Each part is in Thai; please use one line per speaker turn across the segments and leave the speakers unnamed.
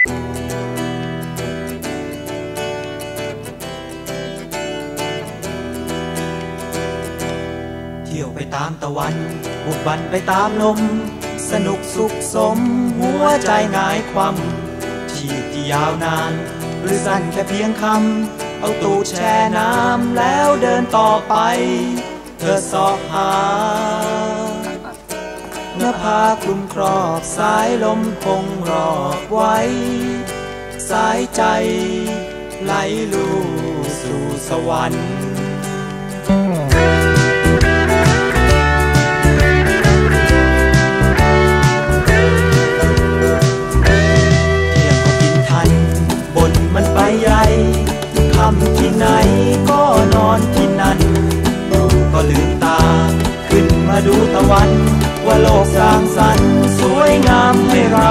เที่ยวไปตามตะวันบุกบันไปตามลม สนุกสุขสม หัวใจหงายความชีพที่ยาวนาน หรือสั้นแค่เพียงคำ เอาตูดแช่น้ำแล้วเดินต่อไป เธอสอบหา นื้อผ้าคลุมครอบสายลมคงรอบไว้ สายใจ ไหลลู่สู่สวรรค์เที่ยงก็กินทันบนมันไปใหญ่คำที่ไหนก็นอนที่นั่นอยู่ก็ลืมตา ขึ้นมาดูตะวัน ว่าโลกสร้างสรรค์สวยงามให้เรา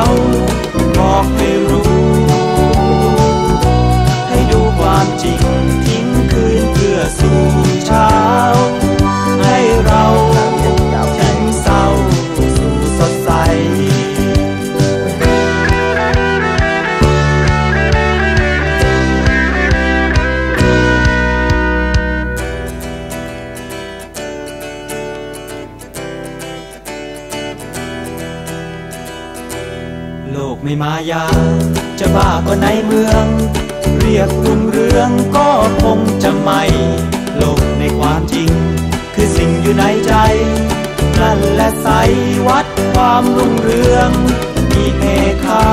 บอกให้รู้ ไม่มายา จะบ้าก็ในเมือง เรียกรุ่งเรืองก็คงจะไม่โลกในความจริง คือสิ่งอยู่ในใจ นั่นและใสวัดความรุ่งเรือง มีเพคา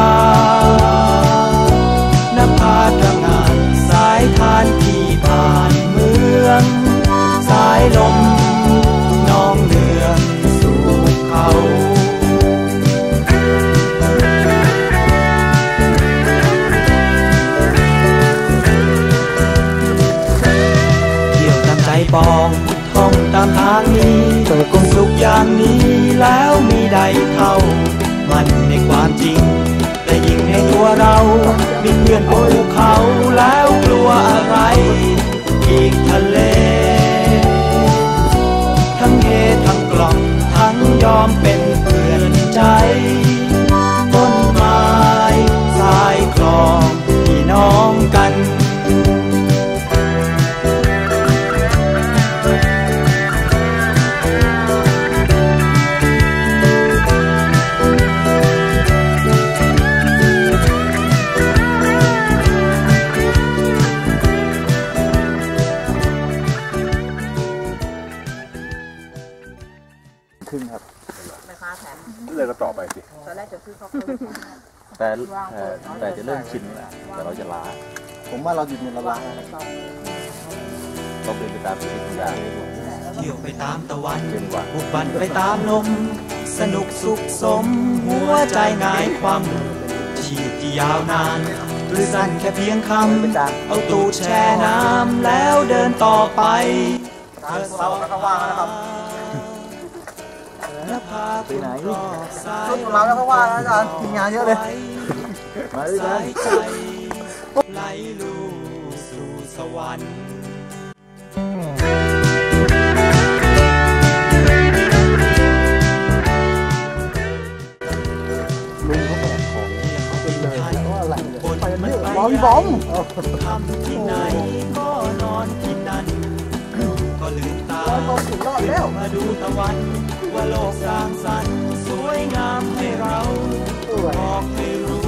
นภาตงานสายทานที่ผ่านเมือง สายลม แรกจะ
ซื้อข้าวต้ม
แต่เอ่อแต่จะเริ่มชินแล้วแต่เราจะล้า
ผมว่าเราหยุดเงินละล้าน
เราเป็นไปตามชีวิตทุกอย่างเลย
เที่ยวไปตามตะวัน
เกินกว่า
บุกบันไปตามลม สนุกสุขสม หัวใจหงายความชีพที่ยาวนานหรือสั้นแค่เพียงคำเอาตูดแช่น้ำแล้วเดินต่อไปเธอสอบแล้วก็ว่างนะครับ ไปไหน
ชุดของเราแล้วเพราะว่าอาจารย์ทีมงานเยอะเลย
มาด้วยกันใจไหลลู่สู่สวรรค์
ลุงเขาบอกของเป็นเลยว่าอะไรเนี่ย
บนมันไป
บอมบอม
ทำที่ไหนก็นอนที่นั่นก็ลืมตา
บอมถึงรอดแล้ว
มาดูตะวัน ว่าโลกสร้างสรรค์สวยงามให้เราบอกให้รู้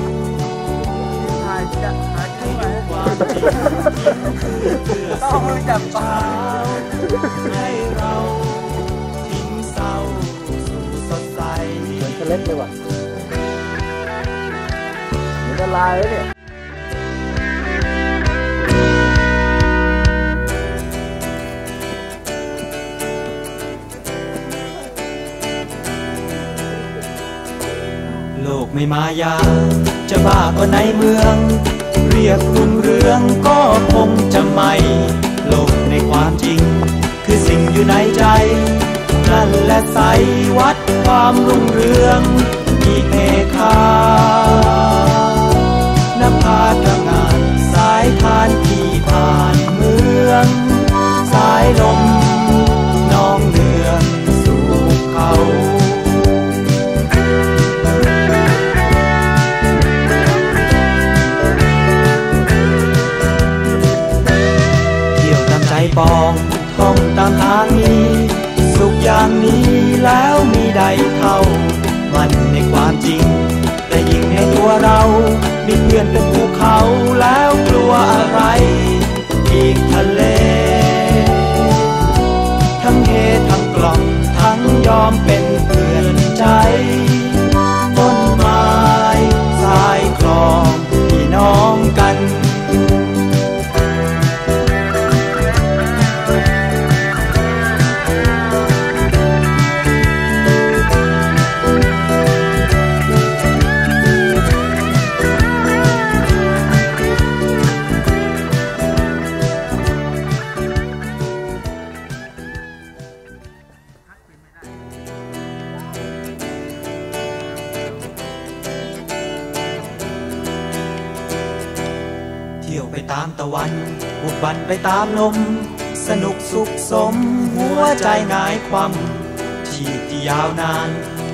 ถ่ายจะถ่าย
ให้ดูความจริงคือ
ต้องมือจับ
เช้าให้เราทิ้งเศร้าสู่สดใส
เหมือนเลเลยว่ะเหมือนละลายเลยเนี่ย
ไม่มายา จะบ้าก็ในเมือง เรียกรุ่งเรืองก็คงจะไม่โลกในความจริง คือสิ่งอยู่ในใจ นั่นแหละใสวัดความรุ่งเรืองมีเพคา ปองท่องตามทางนี้ สุขอย่างนี้แล้วมีใดเท่า มันในความจริง แต่ยิ่งในตัวเรา มีเพื่อนเป็นภูเขาแล้วกลัวอะไร อีกทะเล ทั้งเฮทั้งกล่องทั้งยอมเป็น ตามตะวันบุกบันไปตามลม สนุกสุขสม หัวใจหงายความชีพที่ยาวนาน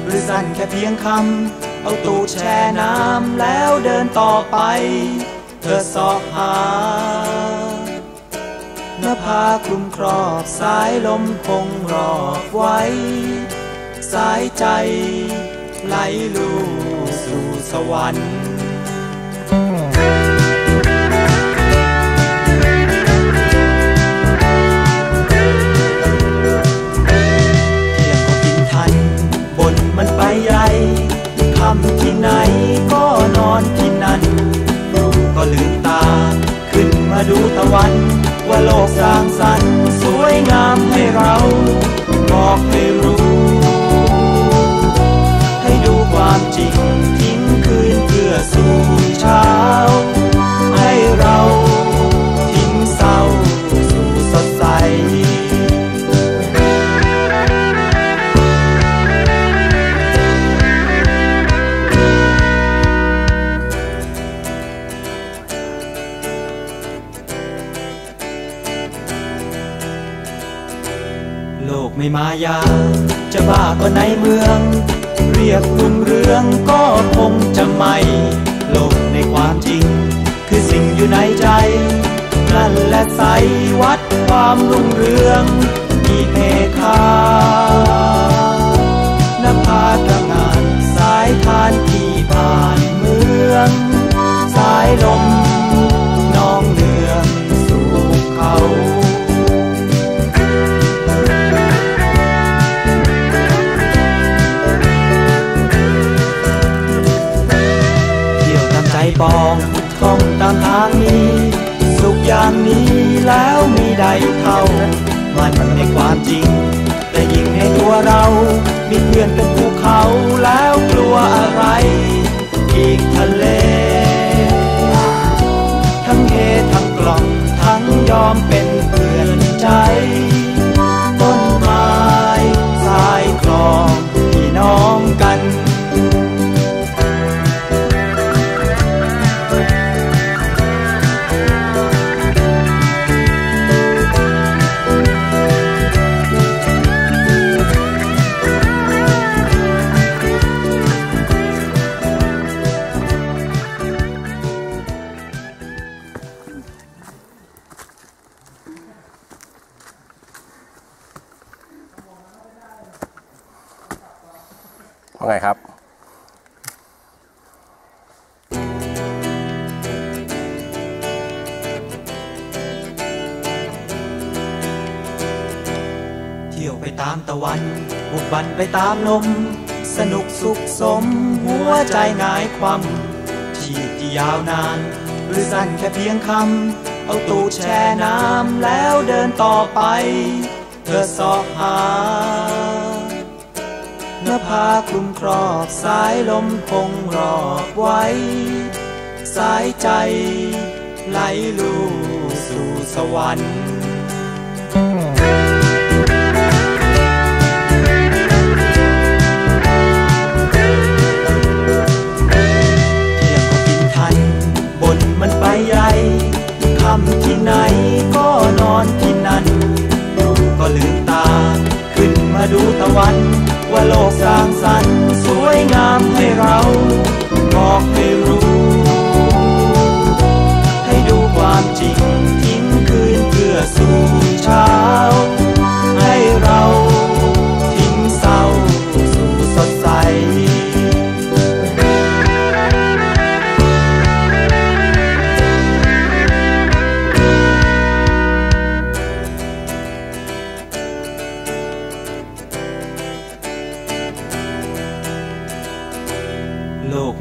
หรือสั้นแค่เพียงคำ เอาตูดแช่น้ำแล้วเดินต่อไป เธอสอบหาหน้าผาคลุมครอบสายลมคงรอบไว้ สายใจ ไหลลูสู่สวรรค์ำที่ไหนก็นอนที่นั่นรู้ก็ลืมตา ขึ้นมาดูตะวัน ว่าโลกสร้าง ไม่มายา จะบ้าก็ในเมือง เรียกรุ่งเรืองก็คงจะไม่โลกในความจริง คือสิ่งอยู่ในใจ นั่นแหละใสวัดความรุ่งเรือง มีเพคา ในความจริง แต่ยิ่งในตัวเรา มีเพื่อนเป็นภูเขาแล้วกลัวอะไร อีกทะเล ทั้งเฮทั้งกล่อมทั้งยอมเป็นามตะวันบุกบันไปตามลม สนุกสุขสม หัวใจหงายความชีพที่ยาวนาน หรือสั้นแค่เพียงคำ เอาตูดแช่น้ำแล้วเดินต่อไป เธอสอบหาหน้าผาคลุมครอบสายลมคงรอบไว้ สายใจ ไหลลู่สู่สวรรค์ำที่ไหนก็นอนที่นั่นดูก็ลืมตา ขึ้นมาดูตะวัน ว่าโลกสร้างสรรค์สวยงามให้เราบอก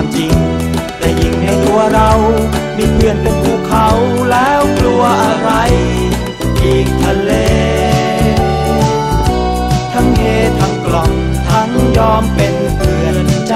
ความจริง แต่ยิ่งในตัวเรา มีเพื่อนเป็นภูเขาแล้วกลัวอะไร อีกทะเล ทั้งเฮทั้งกล่อมทั้งยอมเป็นเพื่อนใจ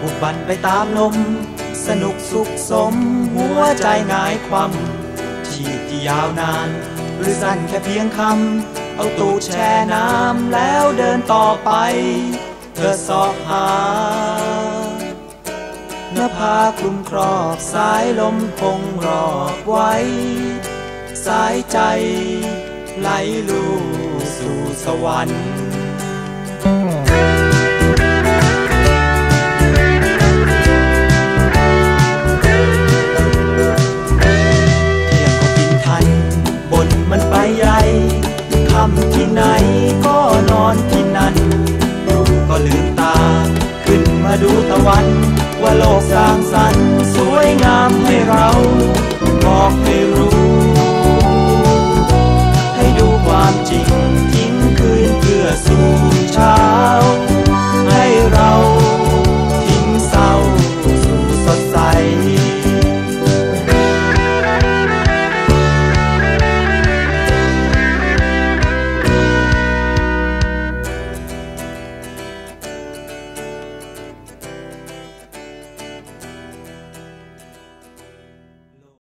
บุกบันไปตามลม สนุกสุขสม หัวใจหงายความชีพที่ยาวนาน หรือสั้นแค่เพียงคำ เอาตูดแช่น้ำแล้วเดินต่อไป เธอสอบหาเนื้อผ้าคลุมครอบสายลมคงรอบไว้ สายใจไหลลู่สู่สวรรค์